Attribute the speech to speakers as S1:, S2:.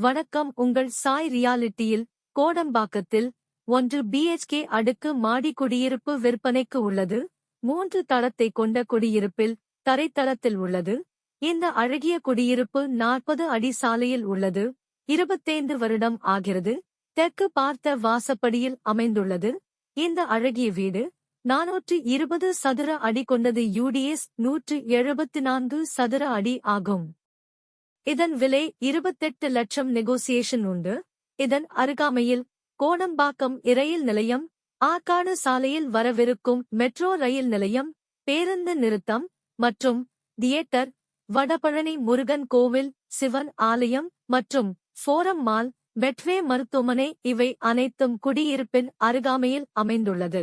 S1: வணக்கம். உங்கள் சாய் ரியாலிட்டியில் கோடம்பாக்கத்தில் ஒன்று பிஎச்கே அடுக்கு மாடி குடியிருப்பு விற்பனைக்கு உள்ளது. மூன்று தளத்தை கொண்ட குடியிருப்பில் தரைத்தளத்தில் உள்ளது. இந்த அழகிய குடியிருப்பு நாற்பது அடி சாலையில் உள்ளது. இருபத்தைந்து வருடம் ஆகிறது. தெற்கு பார்த்த வாசப்படியில் அமைந்துள்ளது. இந்த அழகிய வீடு நானூற்று இருபது சதுர அடி கொண்டது யூடிஎஸ் நூற்று எழுபத்து நான்கு சதுர அடி ஆகும். இதன் விலை இருபத்தெட்டு லட்சம் நெகோசியேஷன் உண்டு. இதன் அருகாமையில் கோணம்பாக்கம் இரயில் நிலையம் ஆற்காடு சாலையில் வரவிருக்கும் மெட்ரோ ரயில் நிலையம் பேருந்து நிறுத்தம் மற்றும் தியேட்டர் வடபழனி முருகன் கோவில் சிவன் ஆலயம் மற்றும் ஃபோரம் மால் பெட்வே மருத்துவமனை இவை அனைத்தும் குடியிருப்பின் அருகாமையில் அமைந்துள்ளது.